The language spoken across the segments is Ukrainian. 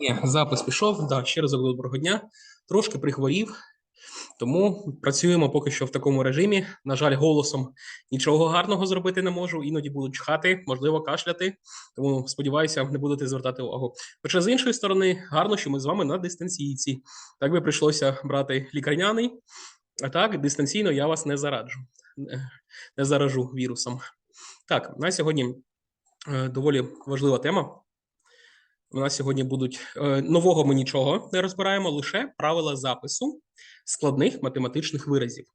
Є, запис пішов. Да, ще разок доброго дня. Трошки прихворів, тому працюємо поки що в такому режимі. На жаль, голосом нічого гарного зробити не можу. Іноді буду чхати, можливо, кашляти. Тому сподіваюся, не будете звертати увагу. Хоча з іншої сторони, гарно, що ми з вами на дистанційці. Так би прийшлося брати лікарняний. А так, дистанційно я вас не зараджу, не заражу вірусом. Так, на сьогодні е, доволі важлива тема. У нас сьогодні будуть е, нового ми нічого не розбираємо, лише правила запису складних математичних виразів.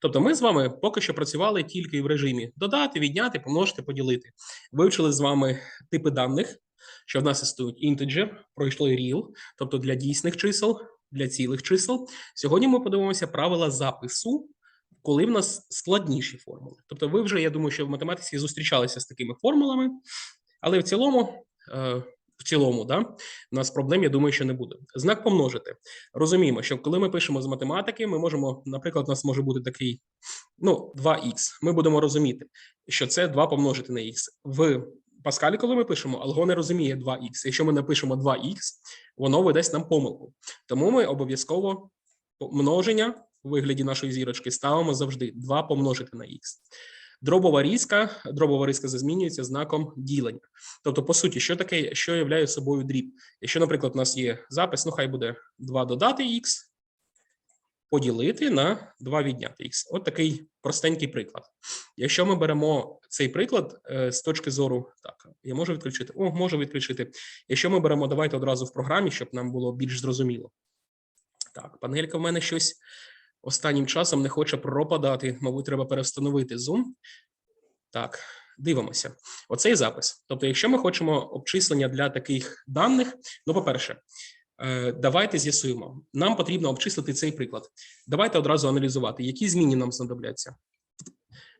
Тобто, ми з вами поки що працювали тільки в режимі додати, відняти, помножити, поділити. Вивчили з вами типи даних, що в нас існують integer, пройшло і real, тобто для дійсних чисел, для цілих чисел. Сьогодні ми подивимося правила запису, коли в нас складніші формули. Тобто, ви вже, я думаю, що в математиці зустрічалися з такими формулами, але в цілому. В цілому, да, у нас проблем, я думаю, що не буде. Знак помножити. Розуміємо, що коли ми пишемо з математики, ми можемо, наприклад, у нас може бути такий ну, 2х. Ми будемо розуміти, що це 2 помножити на х. В Паскалі, коли ми пишемо, алго не розуміє 2х. Якщо ми напишемо 2х, воно видасть нам помилку. Тому ми обов'язково множення у вигляді нашої зірочки ставимо завжди 2 помножити на х. Дробова різка, дробова різка змінюється знаком ділення. Тобто, по суті, що таке, що являє собою дріб? Якщо, наприклад, у нас є запис, ну хай буде 2 додати х, поділити на 2 відняти х. От такий простенький приклад. Якщо ми беремо цей приклад е, з точки зору, так, я можу відключити? О, можу відключити. Якщо ми беремо, давайте одразу в програмі, щоб нам було більш зрозуміло. Так, панелька в мене щось останнім часом не хоче пропадати. Мабуть, треба перевстановити Zoom. Так, дивимося. Оцей запис. Тобто, якщо ми хочемо обчислення для таких даних, ну, по-перше, е, давайте з'ясуємо. Нам потрібно обчислити цей приклад. Давайте одразу аналізувати, які зміни нам знадобляться.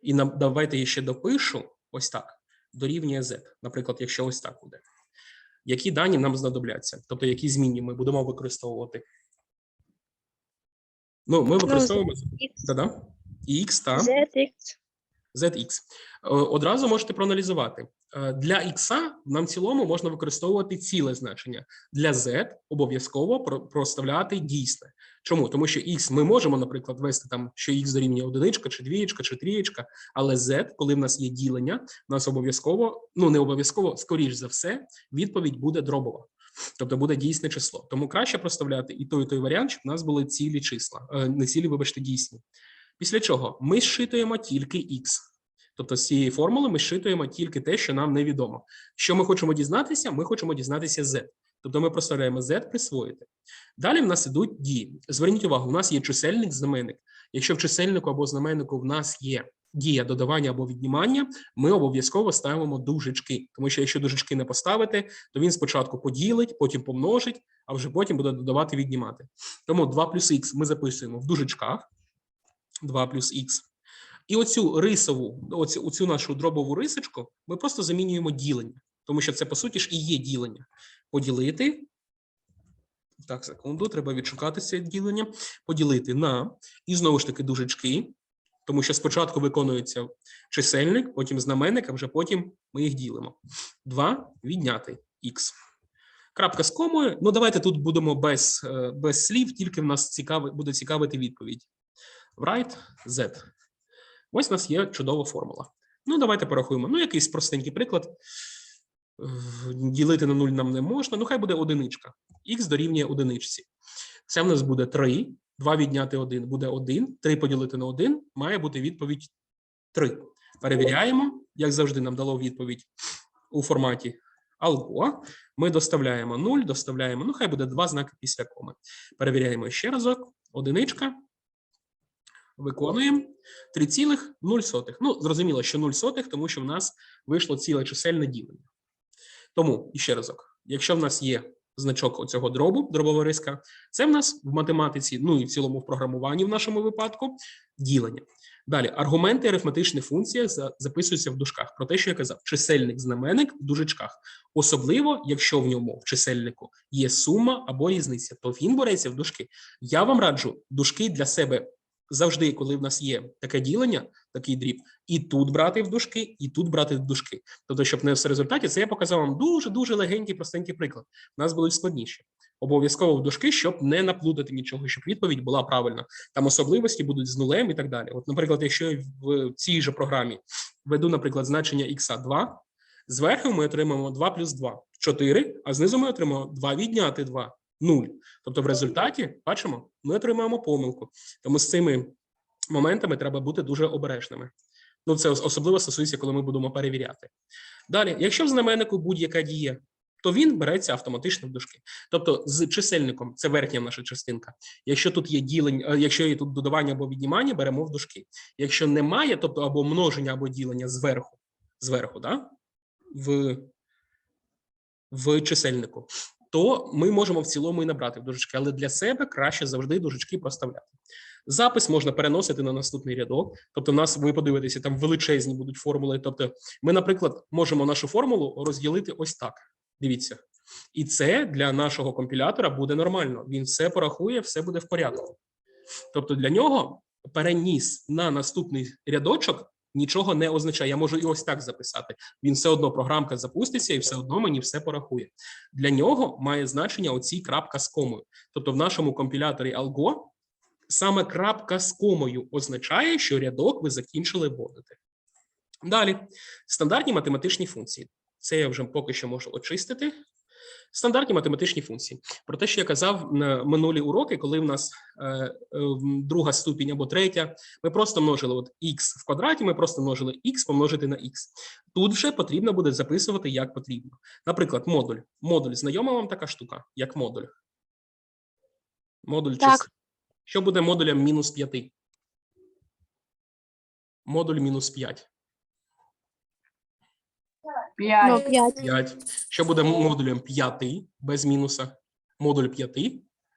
І нам давайте я ще допишу ось так: дорівнює z. Наприклад, якщо ось так буде. Які дані нам знадобляться? Тобто, які змінні ми будемо використовувати? Ну, ми використовуємо да-да. X, та ZX. ZX. Е, Одразу можете проаналізувати. Е, Для X нам в цілому можна використовувати ціле значення. Для Z обов'язково проставляти дійсне. Чому? Тому що X ми можемо, наприклад, вести там, що X дорівнює одиничка, чи двієчка, чи трієчка, але Z, коли в нас є ділення, в нас обов'язково, ну не обов'язково, скоріш за все, відповідь буде дробова. Тобто буде дійсне число. Тому краще проставляти і той, і той варіант, щоб в нас були цілі числа, е, не цілі, вибачте, дійсні. Після чого ми зшитуємо тільки x. Тобто з цієї формули ми зшитуємо тільки те, що нам невідомо. Що ми хочемо дізнатися? Ми хочемо дізнатися z. Тобто ми проставляємо z присвоїти. Далі в нас ідуть дії. Зверніть увагу, у нас є чисельник, знаменник. Якщо в чисельнику або знаменнику в нас є дія додавання або віднімання, ми обов'язково ставимо дужечки. Тому що якщо дужечки не поставити, то він спочатку поділить, потім помножить, а вже потім буде додавати віднімати. Тому 2 плюс х ми записуємо в дужечках. 2 плюс х. І оцю рисову, оцю, оцю нашу дробову рисочку ми просто замінюємо ділення, тому що це, по суті, ж і є ділення. Поділити. Так, секунду, треба відшукати це ділення. Поділити на, і знову ж таки дужечки, тому що спочатку виконується чисельник, потім знаменник, а вже потім ми їх ділимо. 2 відняти х. Крапка з комою. Ну, давайте тут будемо без, е, без слів, тільки в нас цікави, буде цікавити відповідь write z. Ось у нас є чудова формула. Ну, давайте порахуємо. Ну, якийсь простенький приклад. Е, Ділити на 0 нам не можна. Ну, хай буде одиничка. Х дорівнює одиничці. Це в нас буде 3. 2 відняти 1 буде 1. 3 поділити на 1 має бути відповідь 3. Перевіряємо, як завжди, нам дало відповідь у форматі algo. Ми доставляємо 0, доставляємо, ну, хай буде 2 знаки після коми. Перевіряємо ще разок. Одиничка. Виконуємо 3,0. Ну, зрозуміло, що 0 сотих, тому що в нас вийшло ціле чисельне ділення. Тому, іще разок, якщо в нас є значок оцього дробу, дробова риска, це в нас в математиці, ну і в цілому в програмуванні в нашому випадку, ділення. Далі, аргументи арифметичних функціях записуються в дужках. Про те, що я казав, чисельник, знаменник в дужечках. Особливо, якщо в ньому в чисельнику є сума або різниця, то він береться в дужки. Я вам раджу дужки для себе завжди, коли в нас є таке ділення, такий дріб, і тут брати в дужки, і тут брати в дужки. Тобто, щоб не в результаті, це я показав вам дуже дуже легенький, простенький приклад. У нас будуть складніші. Обов'язково в дужки, щоб не наплутати нічого, щоб відповідь була правильна. Там особливості будуть з нулем і так далі. От, наприклад, якщо я в цій же програмі веду, наприклад, значення х 2, зверху ми отримаємо 2 плюс 2 – 4, а знизу ми отримаємо 2 відняти 2 – 0. Тобто в результаті, бачимо, ми отримаємо помилку. Тому з цими моментами треба бути дуже обережними. Ну, це особливо стосується, коли ми будемо перевіряти. Далі, якщо в знаменнику будь-яка діє, то він береться автоматично в дужки. Тобто з чисельником це верхня наша частинка. Якщо тут є ділення, е, якщо є тут додавання або віднімання, беремо в дужки. Якщо немає, тобто або множення, або ділення зверху, зверху, да? в, в чисельнику, то ми можемо в цілому і набрати в дужечки, але для себе краще завжди дужечки проставляти. Запис можна переносити на наступний рядок. Тобто, у нас ви подивитеся, там величезні будуть формули. Тобто, ми, наприклад, можемо нашу формулу розділити ось так. Дивіться, і це для нашого компілятора буде нормально. Він все порахує, все буде в порядку. Тобто, для нього переніс на наступний рядочок нічого не означає. Я можу і ось так записати. Він все одно програмка запуститься і все одно мені все порахує. Для нього має значення оці крапка з комою. Тобто, в нашому компіляторі Algo саме крапка з комою означає, що рядок ви закінчили вводити. Далі стандартні математичні функції. Це я вже поки що можу очистити. Стандартні математичні функції. Про те, що я казав на минулі уроки, коли в нас е, е, друга ступінь або третя, ми просто множили от x в квадраті, ми просто множили x помножити на x. Тут вже потрібно буде записувати як потрібно. Наприклад, модуль. Модуль знайома вам така штука, як модуль. Модуль Так. чисел. Що буде модулем мінус 5? Модуль мінус 5. Ну, П'ять. 5. 5. Що буде модулем 5 без мінуса? Модуль 5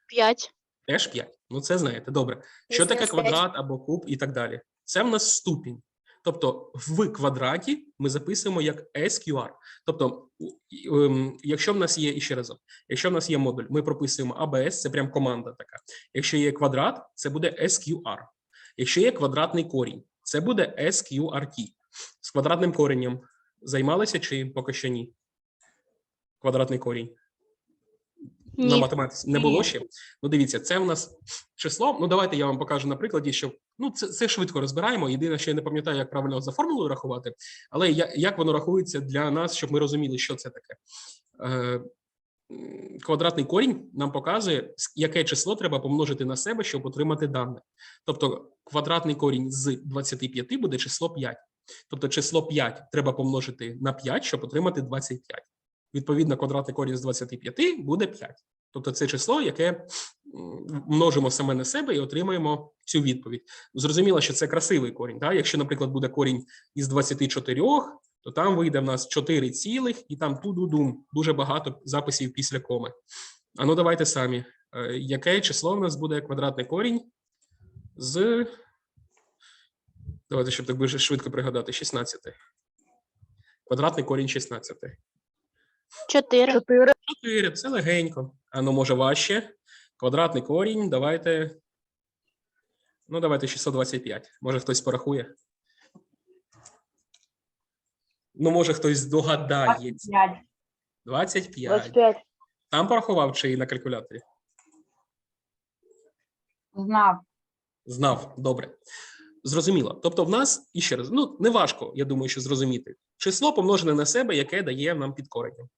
5. теж 5. Ну, це знаєте. Добре. Що таке Мінус п'ять. квадрат або куб і так далі? Це в нас ступінь. Тобто в квадраті ми записуємо як SQR. Тобто, у- і, ем, якщо в нас є і ще разок, якщо в нас є модуль, ми прописуємо ABS, це прям команда така. Якщо є квадрат, це буде SQR. Якщо є квадратний корінь, це буде SQRT. З квадратним коренням займалися чи поки що ні? Квадратний корінь. На математиці не було ще. Ну, дивіться, це в нас число. Ну, давайте я вам покажу на прикладі, що ну це, це швидко розбираємо. Єдине, що я не пам'ятаю, як правильно за формулою рахувати, але я, як воно рахується для нас, щоб ми розуміли, що це таке. Е, квадратний корінь нам показує, яке число треба помножити на себе, щоб отримати дане. Тобто, квадратний корінь з 25 буде число 5. Тобто, число 5 треба помножити на 5, щоб отримати 25. Відповідно, квадратний корінь з 25 буде 5. Тобто це число, яке множимо саме на себе і отримаємо цю відповідь. Зрозуміло, що це красивий корінь. Так? Якщо, наприклад, буде корінь із 24, то там вийде в нас 4 цілих, і там ту-ду-дум, дуже багато записів після коми. А ну давайте самі. Е, Яке число в нас буде квадратний корінь з. Давайте, щоб так дуже швидко пригадати, 16. Квадратний корінь 16. 4. Чотири. 4, це легенько. А ну, може, важче. Квадратний корінь, давайте. Ну, давайте 625. Може, хтось порахує. Ну, може, хтось здогадається. П'ять. 25. 25. Там порахував чи на калькуляторі? Знав. Знав, добре. Зрозуміло. Тобто, в нас і ще раз, ну не важко, я думаю, що зрозуміти. Число помножене на себе, яке дає нам під коренем.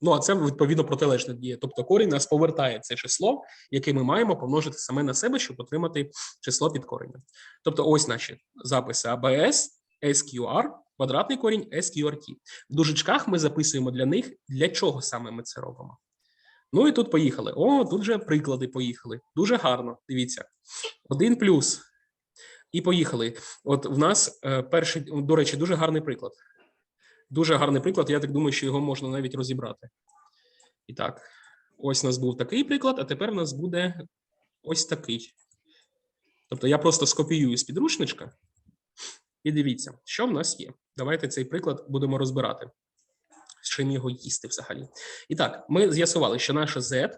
Ну, а це відповідно протилежне діє. Тобто корінь нас повертає це число, яке ми маємо помножити саме на себе, щоб отримати число під коренем. Тобто, ось наші записи ABS, SQR, квадратний корінь, SQRT. В дужечках ми записуємо для них, для чого саме ми це робимо. Ну і тут поїхали. О, тут же приклади поїхали. Дуже гарно. Дивіться. Один плюс. І поїхали. От в нас е, перший, до речі, дуже гарний приклад. Дуже гарний приклад. Я так думаю, що його можна навіть розібрати. І так, ось у нас був такий приклад, а тепер у нас буде ось такий. Тобто я просто скопіюю з підручничка. І дивіться, що в нас є. Давайте цей приклад будемо розбирати. З чим його їсти взагалі. І так, ми з'ясували, що наша Z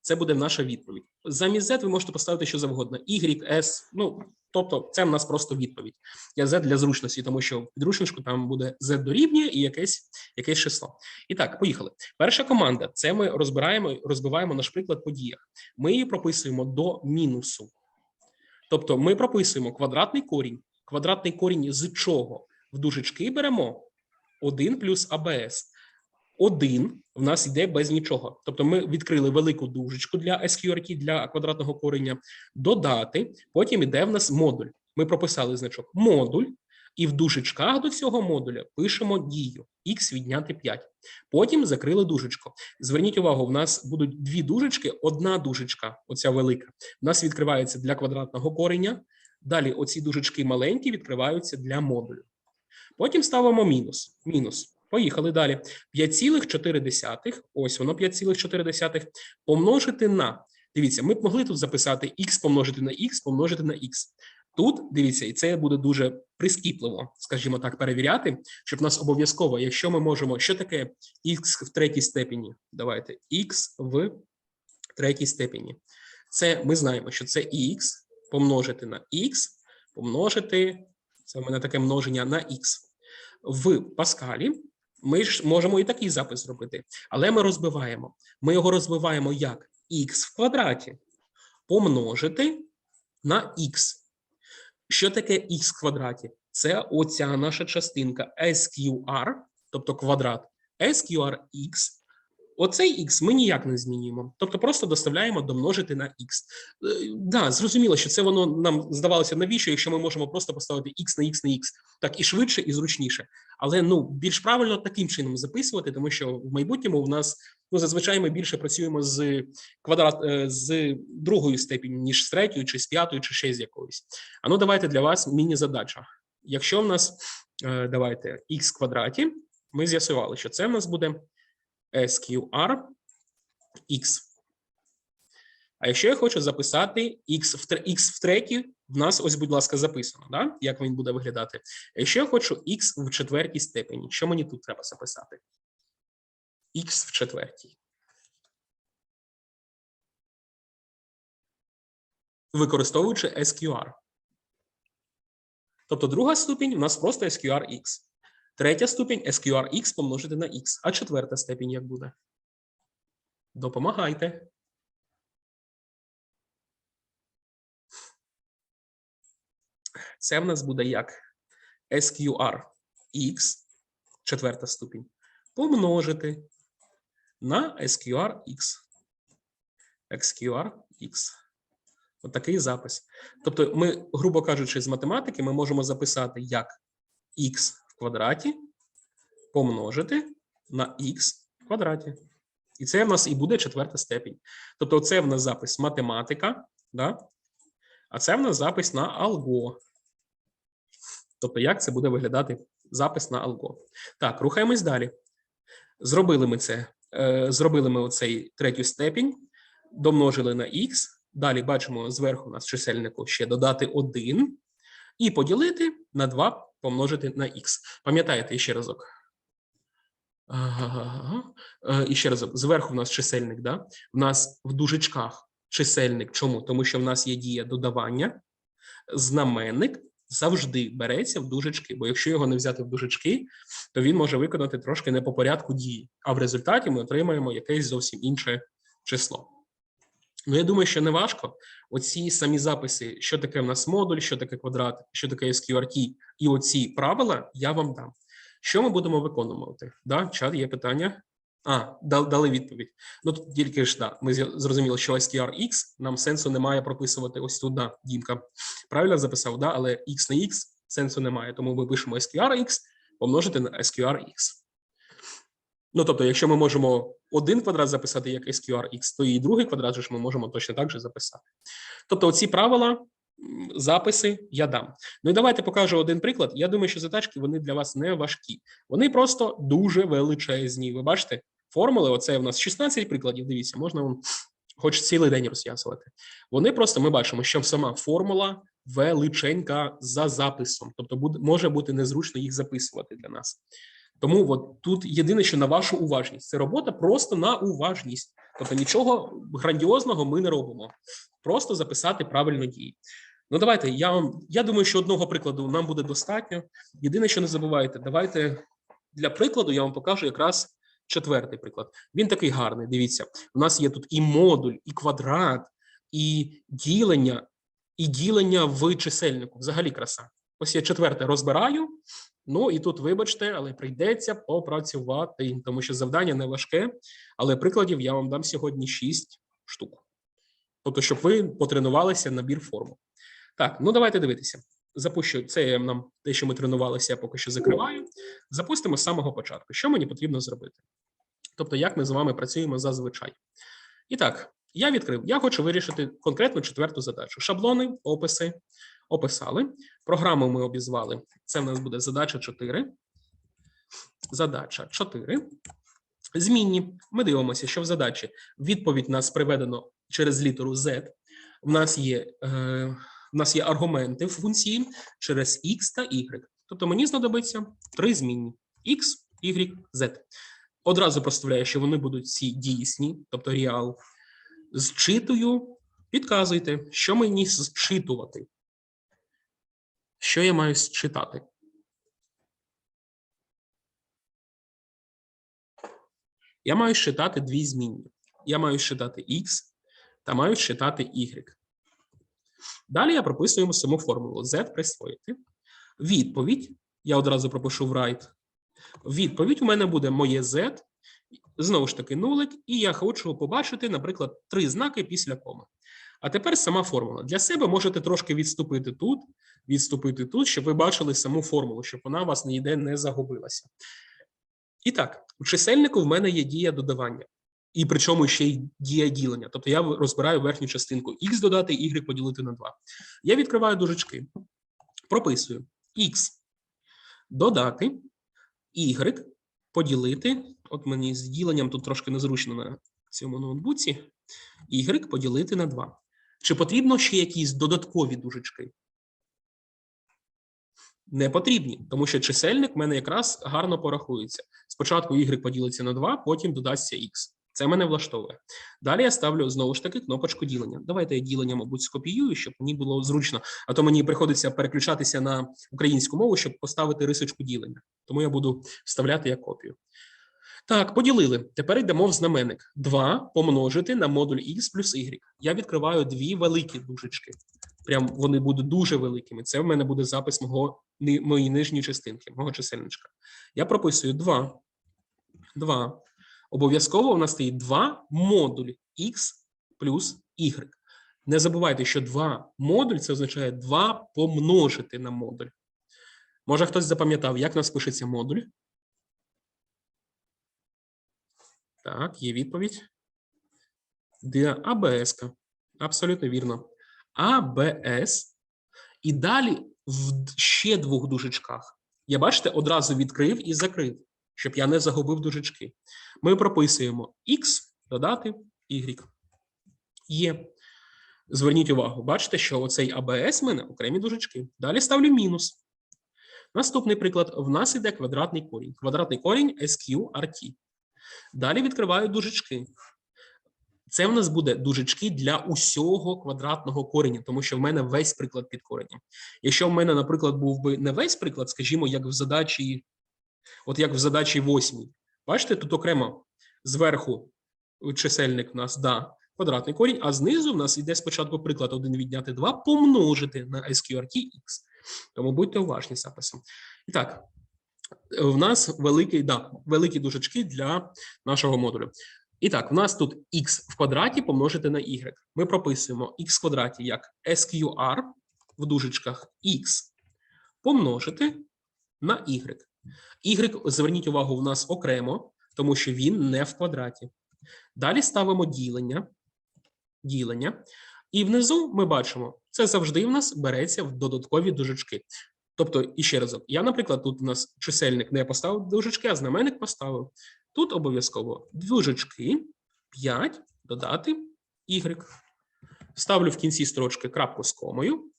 це буде наша відповідь. Замість Z ви можете поставити що завгодно. Y, S, ну, Тобто, це в нас просто відповідь. Я Z для зручності, тому що в підручничку там буде Z дорівнює і якесь, якесь число. І так, поїхали. Перша команда це ми розбираємо, розбиваємо наш приклад по діях. Ми її прописуємо до мінусу. Тобто, ми прописуємо квадратний корінь. Квадратний корінь з чого? В дужечки беремо 1 плюс АБС. 1 в нас йде без нічого. Тобто ми відкрили велику дужечку для SQRT, для квадратного кореня, додати, потім іде в нас модуль. Ми прописали значок модуль, і в дужечках до цього модуля пишемо дію x відняти 5. Потім закрили дужечку. Зверніть увагу, в нас будуть дві дужечки, одна дужечка, оця велика, в нас відкривається для квадратного кореня. Далі оці дужечки маленькі відкриваються для модулю. Потім ставимо мінус. Мінус. Поїхали далі. 5,4, ось воно 5,4, помножити на. Дивіться, ми б могли тут записати x помножити на x, помножити на x. Тут дивіться, і це буде дуже прискіпливо, скажімо так, перевіряти, щоб нас обов'язково, якщо ми можемо, що таке x в третій степені? Давайте x в третій степені. Це ми знаємо, що це x помножити на x, помножити, це в мене таке множення на x. В Паскалі ми ж можемо і такий запис зробити, але ми розбиваємо. Ми його розбиваємо як x в квадраті помножити на x. Що таке x в квадраті? Це оця наша частинка SQR, тобто квадрат SQRx. Оцей x ми ніяк не змінюємо. Тобто просто доставляємо домножити на x. Е, Да, зрозуміло, що це воно нам здавалося навіщо, якщо ми можемо просто поставити x на x на x. Так і швидше, і зручніше. Але ну більш правильно таким чином записувати, тому що в майбутньому в нас ну зазвичай ми більше працюємо з квадрат е, з другою степені, ніж з третьою, чи з п'ятою, чи ще з якоюсь. А ну давайте для вас міні-задача. Якщо в нас е, давайте х квадраті, ми з'ясували, що це в нас буде SQR x. А якщо я хочу записати x в, x в третій, в нас ось, будь ласка, записано, да? як він буде виглядати. Якщо я хочу x в четвертій степені, що мені тут треба записати? x в четвертій. Використовуючи SQR. Тобто друга ступінь у нас просто SQRx. Третя ступінь SQRx помножити на x. А четверта степінь як буде? Допомагайте. Це в нас буде як SQRx, четверта ступінь, помножити на SQRx. SQRx. Отакий запис. Тобто, ми, грубо кажучи, з математики ми можемо записати як x квадраті помножити на x в квадраті. І це в нас і буде четверта степінь. Тобто, це в нас запис математика, да? а це в нас запис на алго. Тобто, як це буде виглядати запис на алго. Так, рухаємось далі. Зробили ми це. Е, зробили ми оцей третю степінь, домножили на x. Далі бачимо зверху у нас чисельнику ще додати 1 і поділити на 2 помножити на х. Пам'ятаєте ще разок? Ага. Е, ще разок, зверху в нас чисельник, да? В нас в дужечках чисельник. Чому? Тому що в нас є дія додавання, знаменник завжди береться в дужечки, бо якщо його не взяти в дужечки, то він може виконати трошки не по порядку дії, а в результаті ми отримаємо якесь зовсім інше число. Ну, я думаю, що не важко. Оці самі записи, що таке в нас модуль, що таке квадрат, що таке SQRT, і оці правила я вам дам. Що ми будемо виконувати? Да, чат, є питання? А, дали відповідь. Ну тут тільки ж да, ми зрозуміли, що SQRX нам сенсу немає прописувати ось тут, да, Дімка. Правильно записав, да, але X на X сенсу немає, тому ми пишемо SQRX помножити на SQRX. Ну, тобто, якщо ми можемо один квадрат записати як SQRX, то і другий квадрат ж ми можемо точно так же записати. Тобто, оці правила, записи я дам. Ну і давайте покажу один приклад. Я думаю, що задачки вони для вас не важкі. Вони просто дуже величезні. Ви бачите, формули, оце у нас 16 прикладів. Дивіться, можна вон, хоч цілий день роз'ясувати. Вони просто ми бачимо, що сама формула величенька за записом, тобто буде може бути незручно їх записувати для нас. Тому от тут єдине, що на вашу уважність. Це робота просто на уважність. Тобто нічого грандіозного ми не робимо. Просто записати правильно дії. Ну, давайте. Я вам я думаю, що одного прикладу нам буде достатньо. Єдине, що не забувайте, давайте для прикладу я вам покажу якраз четвертий приклад. Він такий гарний. Дивіться, у нас є тут і модуль, і квадрат, і ділення, і ділення в чисельнику. Взагалі краса. Ось я четверте розбираю. Ну і тут, вибачте, але прийдеться попрацювати, тому що завдання не важке, але прикладів я вам дам сьогодні 6 штук. Тобто, щоб ви потренувалися набір форму. Так, ну давайте дивитися. Запущу це нам те, що ми тренувалися, я поки що закриваю. Запустимо з самого початку. Що мені потрібно зробити? Тобто, як ми з вами працюємо зазвичай. І так, я відкрив. Я хочу вирішити конкретну четверту задачу. Шаблони, описи описали. Програму ми обізвали. Це в нас буде задача 4. Задача 4. Змінні. Ми дивимося, що в задачі відповідь нас приведено через літеру Z. У нас є, е, у нас є аргументи в функції через X та Y. Тобто мені знадобиться три змінні: X, Y, Z. Одразу проставляю, що вони будуть всі дійсні, тобто реал. Зчитую, підказуйте, що мені зчитувати. Що я маю зчитати? Я маю считати дві змінні. Я маю считати x та маю считати y. Далі я прописуємо саму формулу z присвоїти. Відповідь. Я одразу пропишу в right. Відповідь у мене буде моє z, знову ж таки, нулик, і я хочу побачити, наприклад, три знаки після коми. А тепер сама формула. Для себе можете трошки відступити тут, відступити тут, щоб ви бачили саму формулу, щоб вона у вас ніде не загубилася. І так, у чисельнику в мене є дія додавання, і причому ще й дія ділення. Тобто я розбираю верхню частинку x додати, y поділити на 2. Я відкриваю дужечки, прописую x додати, y поділити. От мені з діленням тут трошки незручно на цьому ноутбуці. Y поділити на 2. Чи потрібно ще якісь додаткові дужечки? Не потрібні, тому що чисельник в мене якраз гарно порахується. Спочатку y поділиться на 2, потім додасться x. Це мене влаштовує. Далі я ставлю знову ж таки кнопочку ділення. Давайте я ділення, мабуть, скопіюю, щоб мені було зручно. А то мені приходиться переключатися на українську мову, щоб поставити рисочку ділення. Тому я буду вставляти як копію. Так, поділили. Тепер йдемо в знаменник. 2 помножити на модуль x плюс y. Я відкриваю дві великі дужечки. Прям вони будуть дуже великими. Це в мене буде запис мого, моєї нижньої частинки, мого чисельничка. Я прописую 2. 2. Обов'язково у нас стоїть 2 модуль x плюс y. Не забувайте, що 2 модуль це означає 2 помножити на модуль. Може, хтось запам'ятав, як у нас пишеться модуль? Так, є відповідь. Де АБС. Абсолютно вірно. АБС. І далі в ще двох дужечках. Я бачите, одразу відкрив і закрив, щоб я не загубив дужечки. Ми прописуємо X додати Y. Є. Зверніть увагу, бачите, що оцей АБС в мене окремі дужечки. Далі ставлю мінус. Наступний приклад: в нас іде квадратний корінь. Квадратний корінь SQRT. Далі відкриваю дужечки. Це в нас буде дужечки для усього квадратного кореня, тому що в мене весь приклад під коренем. Якщо в мене, наприклад, був би не весь приклад, скажімо, як в задачі, от як в задачі восьмій. Бачите, тут окремо зверху чисельник в нас да, квадратний корінь, а знизу в нас йде спочатку приклад 1 відняти 2 помножити на SQRT X. Тому будьте уважні з записом. І так, в нас великий, да, великі дужечки для нашого модулю. І так, в нас тут x в квадраті помножити на y. Ми прописуємо x в квадраті як SQR в дужечках x помножити на y. Y, зверніть увагу, в нас окремо, тому що він не в квадраті. Далі ставимо ділення. Ділення. І внизу ми бачимо, це завжди в нас береться в додаткові дужечки. Тобто, і ще я, наприклад, тут у нас чисельник не поставив дужечки, а знаменник поставив. Тут обов'язково дужечки 5 додати y. Ставлю в кінці строчки крапку з комою,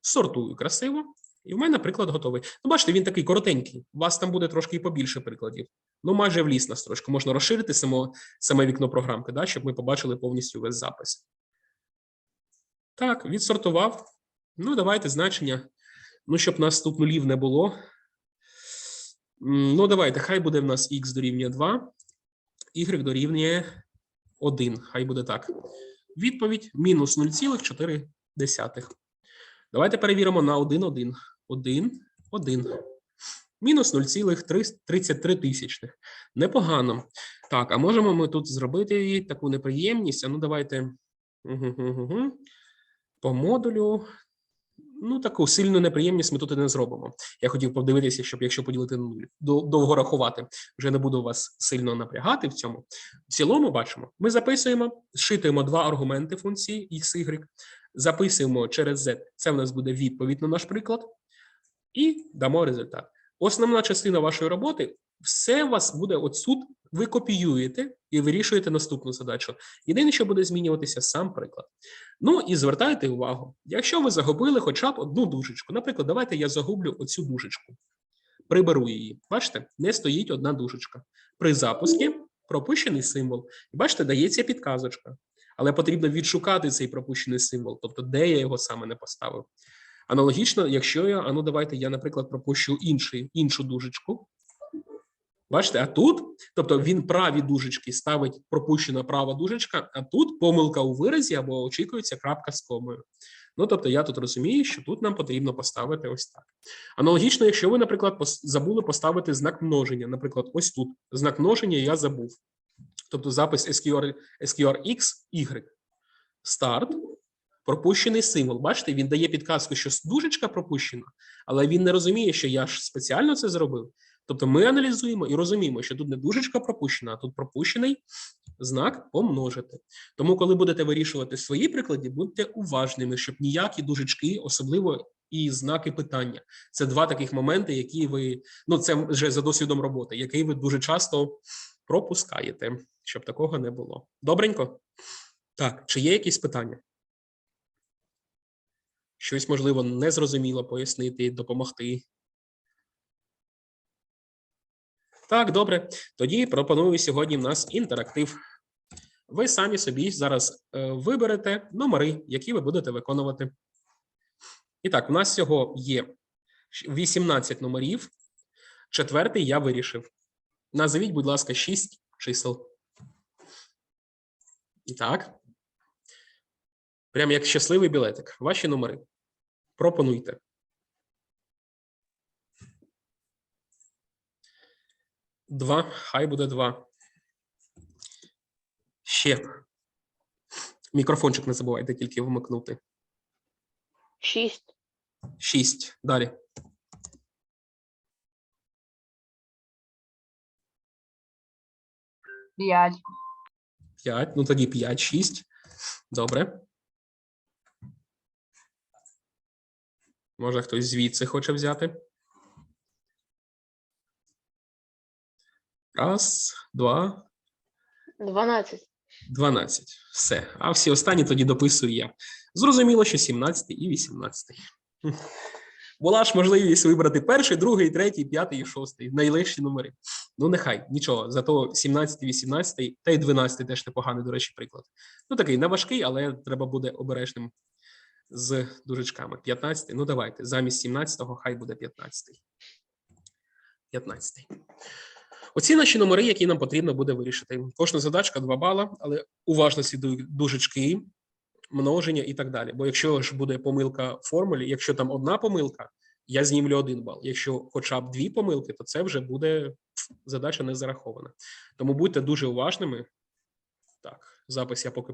сортую красиво, і в мене приклад готовий. Ну, бачите, він такий коротенький. У вас там буде трошки і побільше прикладів. Ну, майже вліз на строчку. Можна розширити само, саме вікно програмки, да, щоб ми побачили повністю весь запис. Так, відсортував. Ну, давайте значення. Ну, щоб нас тут нулів не було. Ну, давайте, хай буде в нас х дорівнює 2, y дорівнює 1. Хай буде так. Відповідь мінус 0,4. Давайте перевіримо на 1, 1. 1, 1. Мінус 0,33 тисячних. Непогано. Так, а можемо ми тут зробити таку неприємність? А ну, давайте. Угу-гу-гу. По модулю. Ну, таку сильну неприємність ми тут і не зробимо. Я хотів подивитися, щоб якщо поділити нуль, довго рахувати, вже не буду вас сильно напрягати в цьому. В цілому бачимо, ми записуємо, зшитуємо два аргументи функції x, y, записуємо через z. Це в нас буде відповідь на наш приклад, і дамо результат. Основна частина вашої роботи все у вас буде от тут. Ви копіюєте і вирішуєте наступну задачу. Єдине, що буде змінюватися сам приклад. Ну і звертайте увагу, якщо ви загубили хоча б одну дужечку, наприклад, давайте я загублю оцю дужечку, приберу її. Бачите, не стоїть одна дужечка. При запуску пропущений символ. І бачите, дається підказочка. Але потрібно відшукати цей пропущений символ, тобто де я його саме не поставив. Аналогічно, якщо я, а ну давайте я, наприклад, пропущу інший, іншу дужечку. Бачите, а тут, тобто він праві дужечки ставить пропущена права дужечка, а тут помилка у виразі або очікується крапка з комою. Ну, тобто, я тут розумію, що тут нам потрібно поставити ось так. Аналогічно, якщо ви, наприклад, забули поставити знак множення, наприклад, ось тут знак множення я забув. Тобто запис SQR, SQRX, Y, старт, пропущений символ. Бачите, він дає підказку, що дужечка пропущена, але він не розуміє, що я ж спеціально це зробив. Тобто ми аналізуємо і розуміємо, що тут не дужечка пропущена, а тут пропущений знак помножити. Тому, коли будете вирішувати свої приклади, будьте уважними, щоб ніякі дужечки, особливо і знаки питання. Це два таких моменти, які ви ну це вже за досвідом роботи, який ви дуже часто пропускаєте, щоб такого не було. Добренько? Так, чи є якісь питання? Щось можливо незрозуміло пояснити, допомогти. Так, добре. Тоді пропоную сьогодні в нас інтерактив. Ви самі собі зараз е, виберете номери, які ви будете виконувати. І так, у нас всього є 18 номерів. Четвертий я вирішив. Назовіть, будь ласка, 6 чисел. І так. Прям як щасливий білетик. Ваші номери. Пропонуйте. Два, хай буде два. Ще. Мікрофончик не забувайте тільки вмикнути. Шість. Шість. Далі. П'ять. П'ять. Ну тоді п'ять, шість. Добре. Може, хтось звідси хоче взяти. Раз, два, Дванадцять. 12. Все. А всі останні тоді дописую я. Зрозуміло, що 17 і 18. Була ж можливість вибрати перший, другий, третій, п'ятий і шостий. Найлегші номери. Ну, нехай, нічого. Зато 17, 18 та й 12 теж непоганий, до речі, приклад. Ну, такий не важкий, але треба буде обережним з дужечками. 15. Ну, давайте. Замість 17-го хай буде 15. 15. Оці наші номери, які нам потрібно буде вирішити. Кожна задачка 2 бала, але уважно слідують дужечки, множення і так далі. Бо якщо ж буде помилка в формулі, якщо там одна помилка, я знімлю один бал. Якщо хоча б дві помилки, то це вже буде задача не зарахована. Тому будьте дуже уважними. Так, запис я поки